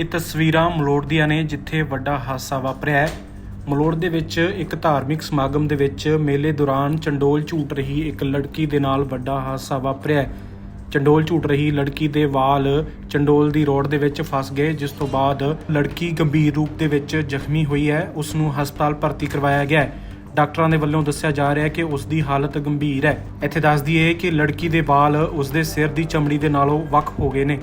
ਇਹ ਤਸਵੀਰਾਂ ਮਲੋੜ ਦੀਆਂ ਨੇ, ਜਿੱਥੇ ਵੱਡਾ ਹਾਦਸਾ ਵਾਪਰਿਆ ਹੈ। ਮਲੋੜ ਦੇ ਵਿੱਚ ਇੱਕ ਧਾਰਮਿਕ ਸਮਾਗਮ ਦੇ ਵਿੱਚ ਮੇਲੇ ਦੌਰਾਨ ਚੰਡੋਲ ਝੂਟ ਰਹੀ ਇੱਕ ਲੜਕੀ ਦੇ ਨਾਲ ਵੱਡਾ ਹਾਦਸਾ ਵਾਪਰਿਆ ਹੈ। ਚੰਡੋਲ ਝੂਟ ਰਹੀ ਲੜਕੀ ਦੇ ਵਾਲ ਚੰਡੋਲ ਦੀ ਰੋਡ ਦੇ ਵਿੱਚ ਫਸ ਗਏ, ਜਿਸ ਤੋਂ ਬਾਅਦ ਲੜਕੀ ਗੰਭੀਰ ਰੂਪ ਦੇ ਵਿੱਚ ਜ਼ਖਮੀ ਹੋਈ ਹੈ। ਉਸ ਨੂੰ ਹਸਪਤਾਲ ਭਰਤੀ ਕਰਵਾਇਆ ਗਿਆ ਹੈ। ਡਾਕਟਰਾਂ ਦੇ ਵੱਲੋਂ ਦੱਸਿਆ ਜਾ ਰਿਹਾ ਹੈ ਕਿ ਉਸ ਦੀ ਹਾਲਤ ਗੰਭੀਰ ਹੈ। ਇੱਥੇ ਦੱਸ ਦਈਏ ਕਿ ਲੜਕੀ ਦੇ ਵਾਲ ਉਸ ਦੇ ਸਿਰ ਦੀ ਚਮੜੀ ਦੇ ਨਾਲੋਂ ਵੱਖ ਹੋ ਗਏ ਨੇ।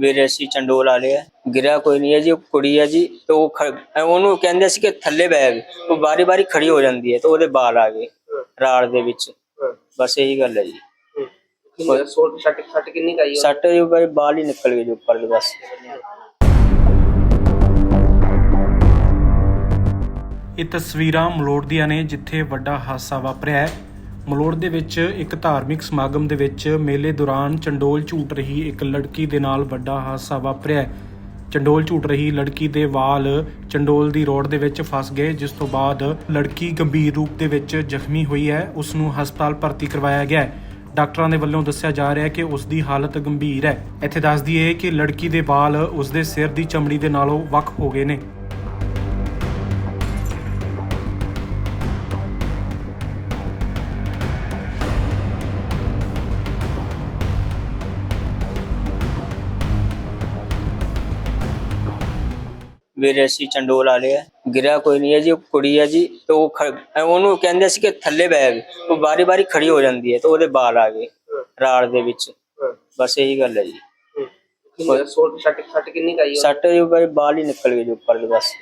ਵੀਰੇ ਅਸੀਂ ਚੰਡੋਲ ਵਾਲੇ ਆ। ਗਿਰਿਆ ਕੋਈ ਨਹੀਂ ਹੈ ਜੀ ਉਹ ਕੁੜੀ ਹੈ ਜੀ ਤੇ ਉਹ ਖ- ਉਹਨੂੰ ਕਹਿੰਦੇ ਸੀ ਕਿ ਥੱਲੇ ਬੈਗ ਉਹ ਬਾਰੀ ਬਾਰੀ ਖੜੀ ਹੋ ਜਾਂਦੀ ਹੈ ਤੇ ਉਹਦੇ ਬਾਲ ਆ ਗਏ ਰਾੜ ਦੇ ਵਿੱਚ। ਬਸ ਇਹੀ ਗੱਲ ਹੈ ਜੀ। ਕਿੰਨੇ ਸੋਟ ਛੱਟ ਕਿੰਨੀ ਕਾਈ ਸੱਟ ਦੇ ਉੱਪਰ ਬਾਲ ਹੀ ਨਿਕਲ ਗਏ ਜੀ ਉੱਪਰ ਦੇ ਬਸ। ਇਹ ਤਸਵੀਰਾਂ ਮਲੋੜ ਦੀਆਂ ਨੇ ਜਿੱਥੇ ਵੱਡਾ ਹਾਦਸਾ ਵਾਪਰਿਆ ਹੈ। ਮਲੋੜ ਦੇ ਵਿੱਚ ਇੱਕ ਧਾਰਮਿਕ ਸਮਾਗਮ ਦੇ ਵਿੱਚ ਮੇਲੇ ਦੌਰਾਨ ਚੰਡੋਲ ਝੂਟ ਰਹੀ ਇੱਕ ਲੜਕੀ ਦੇ ਨਾਲ ਵੱਡਾ ਹਾਦਸਾ ਵਾਪਰਿਆ। ਚੰਡੋਲ ਝੂਟ ਰਹੀ ਲੜਕੀ ਦੇ ਵਾਲ ਚੰਡੋਲ ਦੀ ਰੋਡ ਦੇ ਵਿੱਚ ਫਸ ਗਏ, ਜਿਸ ਤੋਂ ਬਾਅਦ ਲੜਕੀ ਗੰਭੀਰ ਰੂਪ ਦੇ ਵਿੱਚ ਜ਼ਖਮੀ ਹੋਈ ਹੈ। ਉਸ ਨੂੰ ਹਸਪਤਾਲ ਭਰਤੀ ਕਰਵਾਇਆ ਗਿਆ ਹੈ। ਡਾਕਟਰਾਂ ਦੇ ਵੱਲੋਂ ਦੱਸਿਆ ਜਾ ਰਿਹਾ ਹੈ ਕਿ ਉਸ ਦੀ ਹਾਲਤ ਗੰਭੀਰ ਹੈ। ਇੱਥੇ ਦੱਸ ਦਈਏ ਕਿ ਲੜਕੀ ਦੇ ਵਾਲ ਉਸ ਦੇ ਸਿਰ ਦੀ ਚਮੜੀ ਦੇ ਨਾਲੋਂ ਵੱਖ ਹੋ ਗਏ ਨੇ। ਵੀਰੇ ਅਸੀਂ ਚੰਡੋਲ ਵਾਲੇ ਆ ਗਿਰਿਆ ਕੋਈ ਨਹੀਂ ਹੈ ਜੀ ਉਹ ਕੁੜੀ ਹੈ ਜੀ ਤੇ ਉਹ ਖ- ਉਹਨੂੰ ਕਹਿੰਦੇ ਸੀ ਕਿ ਥੱਲੇ ਬੈਗ ਉਹ ਬਾਰੀ ਬਾਰੀ ਖੜੀ ਹੋ ਜਾਂਦੀ ਹੈ ਤੇ ਉਹਦੇ ਬਾਲ ਆ ਗਏ ਰਾੜ ਦੇ ਵਿੱਚ। ਬਸ ਇਹੀ ਗੱਲ ਹੈ ਜੀ। ਸੋਟ ਛੱਟ ਕਿੰਨੀ ਕਾਈ ਸੱਟ ਦੇ ਉੱਪਰ ਬਾਲ ਹੀ ਨਿਕਲ ਗਏ ਜੀ ਉੱਪਰ ਦੇ ਬਸ।